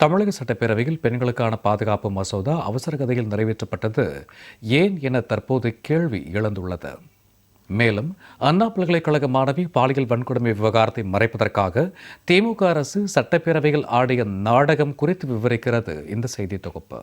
தமிழக சட்டப்பேரவையில் பெண்களுக்கான பாதுகாப்பு மசோதா அவசர கதையில் நிறைவேற்றப்பட்டது. ஏன் என தற்போது கேள்வி எழுந்துள்ளது. மேலும் அண்ணா பல்கலைக்கழக மாணவி பாலியல் வன்கொடுமை விவகாரத்தை மறைப்பதற்காக திமுக அரசு சட்டப்பேரவையில் ஆடிய நாடகம் குறித்து விவரிக்கிறது இந்த செய்தி தொகுப்பு.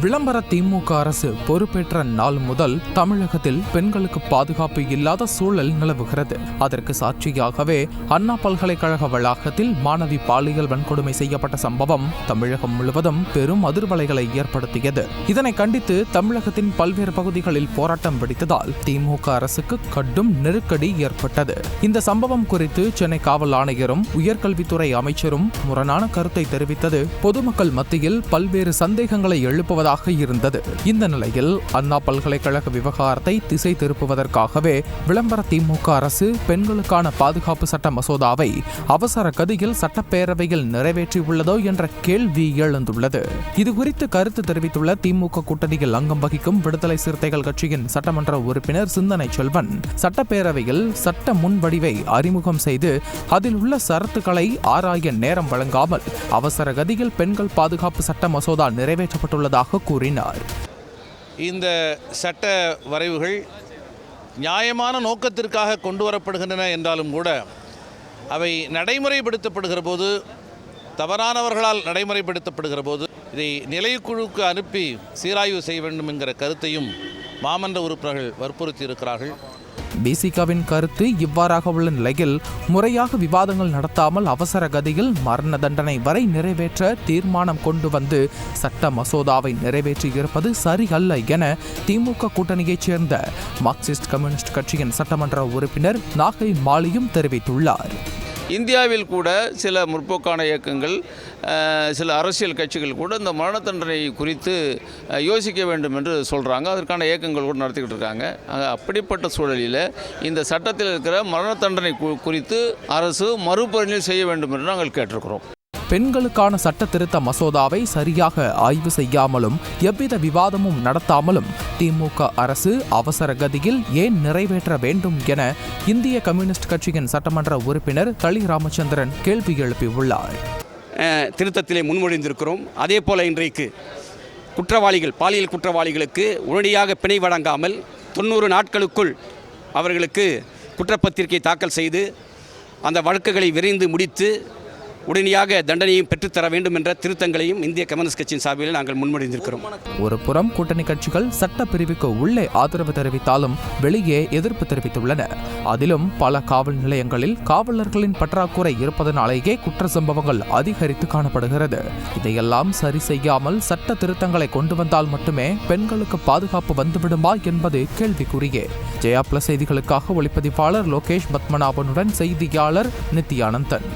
விளம்பர திமுக அரசு பொறுப்பேற்ற நாள் முதல் தமிழகத்தில் பெண்களுக்கு பாதுகாப்பு இல்லாத சூழல் நிலவுகிறது. அதற்கு சாட்சியாகவே அண்ணா பல்கலைக்கழக வளாகத்தில் மாணவி பாலியல் வன்கொடுமை செய்யப்பட்ட சம்பவம் தமிழகம் முழுவதும் பெரும் அதிர்வலைகளை ஏற்படுத்தியது. இதனை கண்டித்து தமிழகத்தின் பல்வேறு பகுதிகளில் போராட்டம் வெடித்ததால் திமுக அரசுக்கு கடும் நெருக்கடி ஏற்பட்டது. இந்த சம்பவம் குறித்து சென்னை காவல் ஆணையரும் உயர்கல்வித்துறை அமைச்சரும் முரணான கருத்தை தெரிவித்தது பொதுமக்கள் மத்தியில் பல்வேறு சந்தேகங்களை எழுப்புவதாக இருந்தது. இந்த நிலையில் அண்ணா பல்கலைக்கழக விவகாரத்தை திசை திருப்புவதற்காகவே விளம்பர திமுக அரசு பெண்களுக்கான பாதுகாப்பு சட்ட மசோதாவை அவசர கதியில் சட்டப்பேரவையில் நிறைவேற்றியுள்ளதோ என்ற கேள்வி எழுந்துள்ளது. இதுகுறித்து கருத்து தெரிவித்துள்ள திமுக கூட்டணியில் அங்கம் வகிக்கும் விடுதலை சிறுத்தைகள் கட்சியின் சட்டமன்ற உறுப்பினர் சிந்தனை செல்வன் சட்டப்பேரவையில் சட்ட முன்வடிவை அறிமுகம் செய்து அதில் உள்ள சரத்துக்களை ஆராய நேரம் வழங்காமல் அவசர கதியில் பெண்கள் பாதுகாப்பு சட்ட மசோதா நிறைவேற்றப்பட்டுள்ளதாக கூறினார். இந்த சட்ட வரைவுகள் நியாயமான நோக்கத்திற்காக கொண்டு வரப்படுகின்றன என்றாலும் கூட அவை நடைமுறைப்படுத்தப்படுகிற போது தவறானவர்களால் நடைமுறைப்படுத்தப்படுகிற போது இதை நிலைக்குழுக்கு அனுப்பி சீராய்வு செய்ய வேண்டும் என்கிற கருத்தையும் மாமன்ற உறுப்பினர்கள் வற்புறுத்தி இருக்கிறார்கள். பிசிகாவின் கருத்து இவ்வாறாக உள்ள நிலையில் முறையாக விவாதங்கள் நடத்தாமல் அவசர கதியில் மரண தண்டனை வரை நிறைவேற்ற தீர்மானம் கொண்டு வந்து சட்ட மசோதாவை நிறைவேற்றியிருப்பது சரியல்ல என திமுக கூட்டணியைச் சேர்ந்த மார்க்சிஸ்ட் கம்யூனிஸ்ட் கட்சியின் சட்டமன்ற உறுப்பினர் நாகை மாலியும் தெரிவித்துள்ளார். இந்தியாவில் கூட சில முற்போக்கான இயக்கங்கள் சில அரசியல் கட்சிகள் கூட இந்த மரண தண்டனை குறித்து யோசிக்க வேண்டும் என்று சொல்கிறாங்க அதற்கான இயக்கங்கள் கூட நடத்திக்கிட்டு இருக்காங்க. அப்படிப்பட்ட சூழலில் இந்த சட்டத்தில் இருக்கிற மரண தண்டனை கு- குறித்து அரசு மறுபரிசீலனை செய்ய வேண்டும் என்று நாங்கள் கேட்டிருக்கிறோம். பெண்களுக்கான சட்ட திருத்த மசோதாவை சரியாக ஆய்வு செய்யாமலும் எவ்வித விவாதமும் நடத்தாமலும் திமுக அரசு அவசர கதியில் ஏன் நிறைவேற்ற வேண்டும் என இந்திய கம்யூனிஸ்ட் கட்சியின் சட்டமன்ற உறுப்பினர் தளி ராமச்சந்திரன் கேள்வி எழுப்பியுள்ளார். திருத்தத்திலே முன்மொழிந்திருக்கிறோம். அதே போல இன்றைக்கு குற்றவாளிகள் பாலியல் குற்றவாளிகளுக்கு உடனடியாக பிணை வழங்காமல் தொண்ணூறு நாட்களுக்குள் அவர்களுக்கு குற்றப்பத்திரிகை தாக்கல் செய்து அந்த வழக்குகளை விரைந்து முடித்து உடனடியாக தண்டனையும் பெற்றுத்தர வேண்டும் என்ற திருத்தங்களையும் இந்திய கம்யூனிஸ்ட் கட்சியின் சார்பில் நாங்கள் முன்மொழிந்திருக்கிறோம். ஒரு புறம் கூட்டணி கட்சிகள் சட்ட பிரிவுக்கு உள்ளே ஆதரவு தெரிவித்தாலும் வெளியே எதிர்ப்பு தெரிவித்துள்ளன. அதிலும் பல காவல் நிலையங்களில் காவலர்களின் பற்றாக்குறை இருப்பதனாலேயே குற்ற சம்பவங்கள் அதிகரித்து காணப்படுகிறது. இதையெல்லாம் சரி செய்யாமல் சட்ட திருத்தங்களை கொண்டு வந்தால் மட்டுமே பெண்களுக்கு பாதுகாப்பு வந்துவிடுமா என்பது கேள்விக்குறியே. ஜெயா பிளஸ் செய்திகளுக்காக ஒளிப்பதிவாளர் லோகேஷ் பத்மநாபனுடன் செய்தியாளர் நித்யானந்தன்